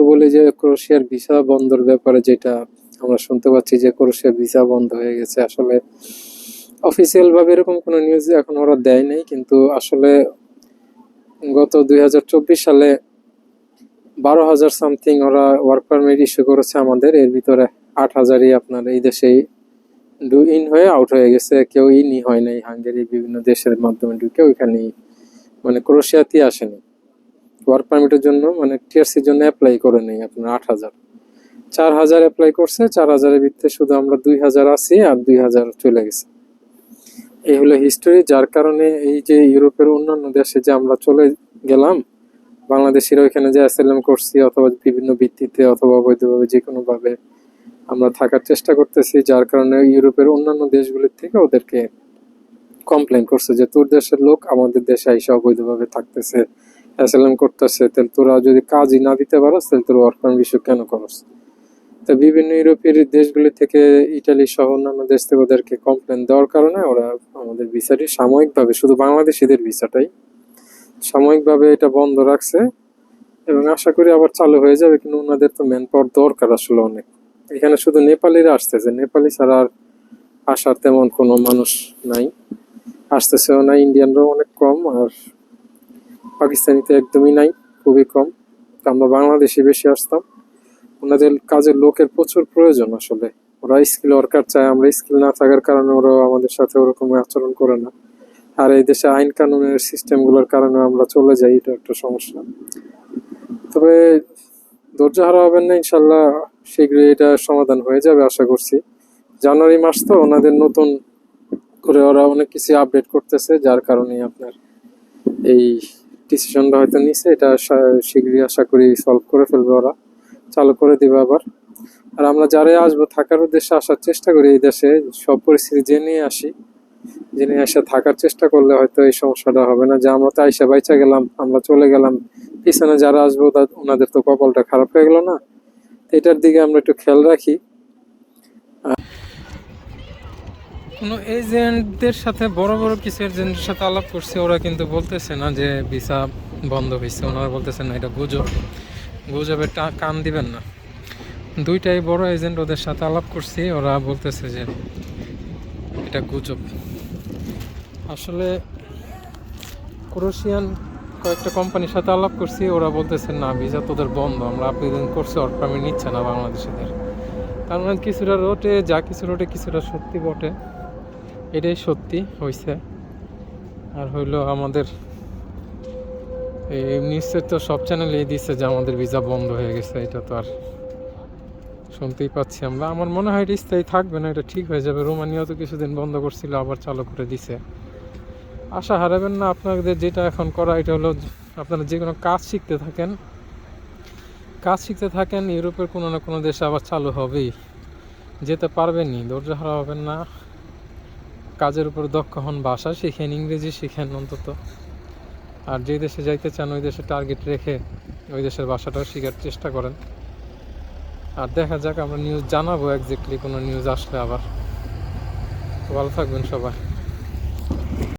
একটু বলি যে ক্রোশিয়ার ভিসা বন্ধর ব্যাপারে যেটা আমরা শুনতে পাচ্ছি যে ক্রোয়েশিয়ার ভিসা বন্ধ হয়ে গেছে। আসলে অফিসিয়াল ভাবে এরকম কোনো নিউজ এখন ওরা দেয় নাই, কিন্তু আসলে গত দুই হাজার চব্বিশ সালে বারো হাজার সামথিং ওরা ওয়ার্ক পারমিট ইস্যু করেছে আমাদের। এর ভিতরে আট হাজারই আপনার এই দেশেই ডু ইন হয়ে আউট হয়ে গেছে। কেউ ইনই হয় নাই। হাঙ্গেরি বিভিন্ন দেশের মাধ্যমে ঢুকে ওইখানেই মানে ক্রোশিয়াতেই আসেনি। ওয়ার্ক পারমিটের জন্য মানে টিআরসির জন্য অ্যাপ্লাই করে নেই আপনার আট হাজার। চার হাজার অ্যাপ্লাই করছে, চার হাজারের ভিতরে শুধু আমরা দুই হাজার আছি আর দুই হাজার চলে গেছে। এই হলো হিস্টোরি যার কারণে এই যে ইউরোপের অন্যান্য দেশে যে আমরা চলে গেলাম, বাংলাদেশিরা ওইখানে যে অ্যাসাইলাম করছি অথবা বিভিন্ন ভিত্তিতে অথবা অবৈধভাবে যে কোনো ভাবে আমরা থাকার চেষ্টা করতেছি, যার কারণে ইউরোপের অন্যান্য দেশগুলির থেকে ওদেরকে কমপ্লেন করছে যে তোর দেশের লোক আমাদের দেশে আইসা অবৈধভাবে থাকতেছে। অ্যাসাইলাম করতেছে, তাহলে তোরা যদি কাজই না দিতে পারো তাহলে তোর ওয়ার্ক পারমিট ইস্যু কেন করস? তো বিভিন্ন ইউরোপের দেশগুলি থেকে ইটালি সহ অন্যান্য দেশ থেকে ওদেরকে কমপ্লেন দেওয়ার কারণে ওরা আমাদের ভিসাটি সাময়িকভাবে, শুধু বাংলাদেশিদের ভিসাটাই সাময়িকভাবে এটা বন্ধ রাখছে এবং আশা করি আবার চালু হয়ে যাবে, কিন্তু ওনাদের তো ম্যান পাওয়ার দরকার আসলে অনেক। এখানে শুধু নেপালিরা আসতেছে, নেপালি ছাড়া আর আসার তেমন কোনো মানুষ নাই। আসতেছেও না, ইন্ডিয়ানরাও অনেক কম, আর পাকিস্তানিতে একদমই নাই, খুবই কম। আমরা বাংলাদেশে বেশি আসতাম। ওনাদের কাজের লোকের প্রচুর প্রয়োজন আসলে। ওরা স্কিল ওয়ার্কার চায়, আমরা স্কিল না থাকার কারণে ওরা আমাদের সাথে ওরকম আচরণ করে না। আর এই দেশে আইন কানুনের সিস্টেমগুলোর কারণে আমরা চলে যাই, এটা একটা সমস্যা। তবে ধৈর্য হারা হবেন না, ইনশাল্লাহ শীঘ্রই এটা সমাধান হয়ে যাবে, আশা করছি। জানুয়ারি মাস তো, ওনাদের নতুন করে ওরা অনেক কিছু আপডেট করতেছে, যার কারণে আপনার এই ডিসিশনটা হয়তো নিছে, এটা শীঘ্রই আশা করি সলভ করে ফেলবে ওরা। চালু করে দিবে আবার। আর আমরা যারাই আসব, থাকার উদ্দেশ্যে আসার চেষ্টা করি এই দেশে। সব পরিস্থিতি জেনে আসি জেনে এসে থাকার চেষ্টা করলে হয়তো এই সমস্যাটা হবে না। যে আমরা তো আইসা বাইচা গেলাম, আমরা চলে গেলাম, পিছনে যারা আসব, তা- ওনাদের তো কপালটা খারাপ হয়ে গেল না। এটার দিকে আমরা একটু খেয়াল রাখি। কোনো এজেন্টদের সাথে, বড় বড় কিছু এজেন্টের সাথে আলাপ করছে, ওরা কিন্তু বলতেছে না যে ভিসা বন্ধ হয়েছে ওনারা বলতেছে, না, এটা গুজব। গুজবে কান দিবেন না। দুইটাই বড় এজেন্ট ওদের সাথে আলাপ করছি, ওরা বলতেছে যে এটা গুজব। আসলে ক্রোশিয়ান কয়েকটা কোম্পানির সাথে আলাপ করছি, ওরা বলতেছে, না, ভিসা তোদের বন্ধ, আমরা আবেদন করছি, ওর পারমিট নিচ্ছে না বাংলাদেশিদের। তার মানে কিছুটা রোটে, যা কিছু রোটে, কিছুটা সত্যি বটে। এটাই সত্যি হয়েছে আর হইল আমাদের এই নিশ্চয় তো সব চ্যানেলেই দিচ্ছে যে আমাদের ভিসা বন্ধ হয়ে গেছে, এটা তো আর শুনতেই পাচ্ছি আমরা। আমার মনে হয় এটা স্থায়ী থাকবে না, এটা ঠিক হয়ে যাবে। রোমানিয়াও তো কিছুদিন বন্ধ করছিল, আবার চালু করে দিছে। আশা হারাবেন না, আপনাদের যেটা এখন করা, এটা হলো আপনারা যে কোনো কাজ শিখতে থাকেন। কাজ শিখতে থাকেন, ইউরোপের কোনো না কোনো দেশে আবার চালু হবেই। যেতে পারবেনই, ধৈর্য হারা হবেন না। কাজের উপর দক্ষ হন ভাষা শিখেন ইংরেজি, শিখেন অন্তত। আর যে দেশে যাইতে চান, ওই দেশে টার্গেট রেখে ওই দেশের ভাষাটাও শেখার চেষ্টা করেন। আর দেখা যাক, আমরা নিউজ জানাব একজাক্টলি কোনো নিউজ আসলে আবার। ভালো থাকবেন সবাই।